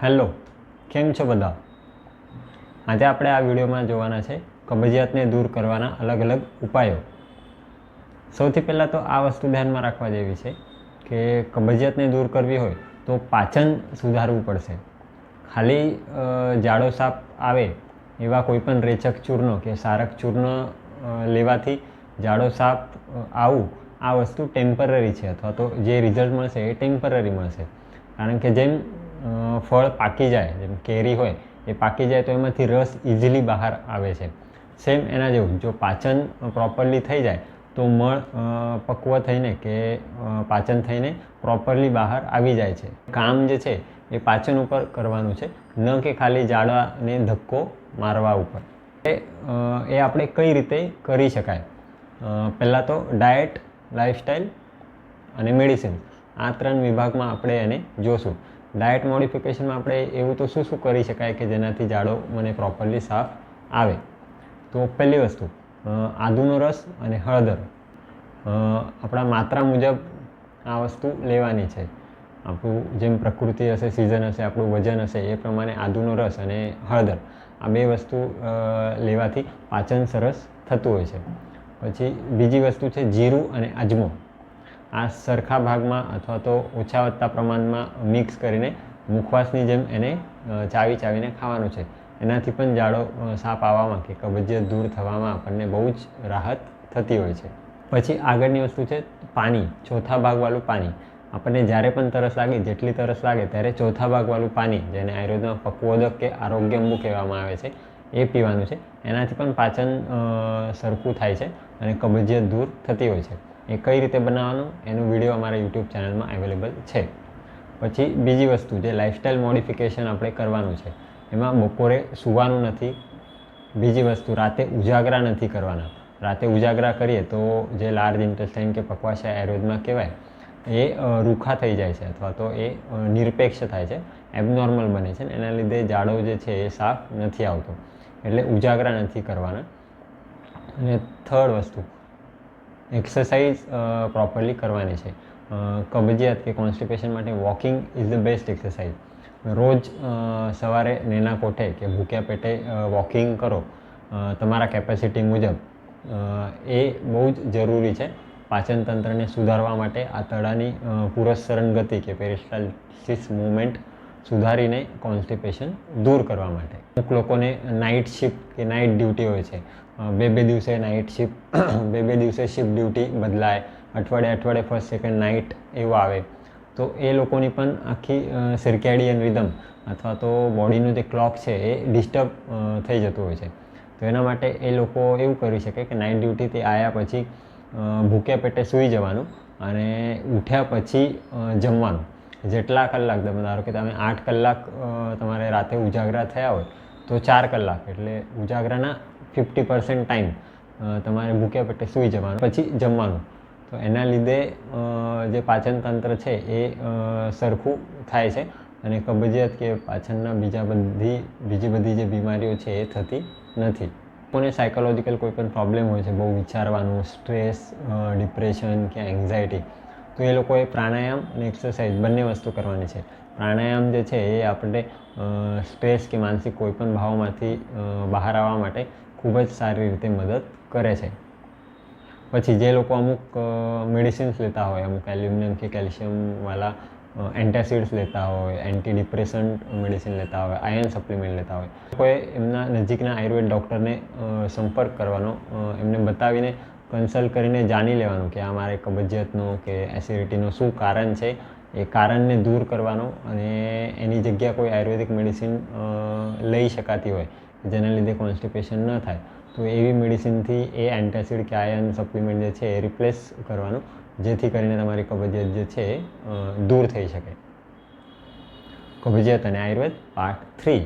Hello, કેમ છો બધા? આજે આપણે આ વિડીયોમાં જોવાના છે કબજિયાતને દૂર કરવાના અલગ અલગ ઉપાયો. સૌથી પહેલાં તો આ વસ્તુ ધ્યાનમાં રાખવા જેવી છે કે કબજિયાતને દૂર કરવી હોય તો પાચન સુધારવું પડશે. ખાલી જાડો સાપ આવે એવા કોઈપણ રેચક ચૂર્ણ કે સારક ચૂર્ણ લેવાથી જાડો સાપ આવું આ વસ્તુ ટેમ્પરરી છે અથવા તો જે રિઝલ્ટ મળશે એ ટેમ્પરરી મળશે. કારણ કે જેમ ફળ પાકી જાય, જેમ કેરી હોય, એ પાકી જાય તો એમાંથી રસ ઇઝીલી બહાર આવે છે. સેમ એના જેવું, જો પાચન પ્રોપરલી થઈ જાય, તો મળ પક્વ થઈને કે પાચન થઈને પ્રોપરલી બહાર આવી જાય છે. કામ જે છે, એ પાચન ઉપર કરવાનું છે, ન કે ખાલી જાડવાને ધક્કો મારવા ઉપર. એ આપણે કઈ રીતે કરી શકાય? પહેલાં તો ડાયટ લાઇફસ્ટાઈલ અને મેડિસિન આ ત્રણ વિભાગમાં આપણે એને જોશું. ડાયટ મોડિફિકેશનમાં આપણે એવું તો શું શું કરી શકાય કે જેનાથી જાડો મને પ્રોપરલી સાફ આવે? તો પહેલી વસ્તુ આદુનો રસ અને હળદર. આપણા માત્રા મુજબ આ વસ્તુ લેવાની છે. આપણું જેમ પ્રકૃતિ હશે, સિઝન હશે, આપણું વજન હશે, એ પ્રમાણે આદુનો રસ અને હળદર. આ બે વસ્તુ લેવાથી પાચન સરસ થતું હોય છે. પછી બીજી વસ્તુ છે જીરું અને અજમો. આ સરખા ભાગમાં અથવા તો ઓછા વધતા પ્રમાણમાં મિક્સ કરીને મુખવાસની જેમ એને ચાવી ચાવીને ખાવાનું છે. એનાથી પણ જાડો સાપ આવવામાં કે કબજિયાત દૂર થવામાં આપણને બહુ જ રાહત થતી હોય છે. પછી આગળની વસ્તુ છે પાણી, ચોથા ભાગવાળું પાણી. આપણને જ્યારે પણ તરસ લાગે, જેટલી તરસ લાગે ત્યારે ચોથા ભાગવાળું પાણી, જેને આયુર્વેદમાં પક્વોદક કે આરોગ્યંબુ કહેવામાં આવે છે, એ પીવાનું છે. એનાથી પણ પાચન સરખું થાય છે અને કબજિયાત દૂર થતી હોય છે. એ કઈ રીતે બનાવવાનું એનું વીડિયો અમારા યુટ્યુબ ચેનલમાં અવેલેબલ છે. પછી બીજી વસ્તુ જે લાઇફસ્ટાઈલ મોડિફિકેશન આપણે કરવાનું છે, એમાં બપોરે સૂવાનું નથી, બીજી વસ્તુ રાતે ઉજાગરા નથી કરવાના. રાતે ઉજાગરા કરીએ તો જે લાર્જ ઇન્ટેસ્ટાઇન કે પકવાશા આયુર્વેદમાં કહેવાય, એ રૂખા થઈ જાય છે અથવા તો એ નિરપેક્ષ થાય છે એબનોર્મલ બને છે એના લીધે જાડો જે છે એ સાફ નથી આવતો. એટલે ઉજાગરા નથી કરવાના. અને થર્ડ વસ્તુ એક્સરસાઇઝ પ્રોપરલી કરવાની છે. કબજિયાત કે કોન્સ્ટિપેશન માટે walking is the best exercise રોજ સવારે નેના કોઠે કે ભૂખ્યા પેટે વોકિંગ કરો. તમારા કેપેસિટી મુજબ એ બહુ જ જરૂરી છે. પાચન તંત્રને સુધારવા માટે આ તળાની પુરસ્સરણ ગતિ કે પેરિસ્ટાલિસિસ મુવમેન્ટ સુધારીને કોન્સ્ટિપેશન દૂર કરવા માટે. અમુક લોકોને નાઇટ શિફ્ટ કે નાઇટ ડ્યુટી હોય છે. બે બે દિવસે નાઇટ શિફ્ટ બે બે દિવસે શિફ્ટ ડ્યુટી બદલાય. અઠવાડિયે અઠવાડિયે ફર્સ્ટ સેકન્ડ નાઇટ એવું આવે. તો એ લોકોની પણ આખી સિર્કેડિયન રિધમ અથવા તો બોડીનું જે ક્લોક છે એ ડિસ્ટર્બ થઈ જતું હોય છે. તો એના માટે એ લોકો એવું કરી શકે કે નાઇટ ડ્યુટીથી આવ્યા પછી ભૂખ્યા પેટે સૂઈ જવાનું અને ઉઠ્યા પછી જમવાનું. જેટલા કલાક તમે ધારો કે તમે આઠ કલાક તમારે રાતે ઉજાગરા થયા હોય, તો ચાર કલાક, એટલે ઉજાગરાના ફિફ્ટી પર્સન્ટ ટાઈમ તમારે ભૂખ્યા પેટે સૂઈ જવાનું, પછી જમવાનું. તો એના લીધે જે પાચનતંત્ર છે એ સરખું થાય છે. અને કબજિયાત કે પાચનના બીજા બધી, બીજી બધી જે બીમારીઓ છે એ થતી નથી. કોને સાયકોલોજીકલ કોઈ પણ પ્રોબ્લેમ હોય છે, બહુ વિચારવાનું સ્ટ્રેસ ડિપ્રેશન કે એન્ઝાયટી તો એ લોકોએ પ્રાણાયામ અને એક્સરસાઇઝ બંને વસ્તુ કરવાની છે. પ્રાણાયામ જે છે એ આપણે સ્ટ્રેસ કે માનસિક કોઈપણ ભાવમાંથી બહાર આવવા માટે ખૂબ જ સારી રીતે મદદ કરે છે. પછી જે લોકો અમુક મેડિસિન્સ લેતા હોય, અમુક એલ્યુમિનિયમ કે કેલ્શિયમવાળા એન્ટાસિડ્સ લેતા હોય એન્ટી ડિપ્રેસન્ટ મેડિસિન લેતા હોય આયર્ન સપ્લિમેન્ટ લેતા હોય લોકોએ એમના નજીકના આયુર્વેદ ડૉક્ટરને સંપર્ક કરવાનો એમને બતાવીને કન્સલ્ટ કરીને જાણી લેવાનું કે આ મારે કબજિયાતનું કે એસિડિટીનું શું કારણ છે. એ કારણને દૂર કરવાનું અને એની જગ્યા કોઈ આયુર્વેદિક મેડિસિન લઈ શકાતી હોય, જેના લીધે કોન્સ્ટિપેશન ન થાય. તો એવી મેડિસિનથી એ એન્ટાસિડ કે આયન સપ્લિમેન્ટ જે છે એ રિપ્લેસ કરવાનું, જેથી કરીને તમારી કબજિયાત જે છે એ દૂર થઈ શકે. કબજિયાત અને આયુર્વેદ પાર્ટ થ્રી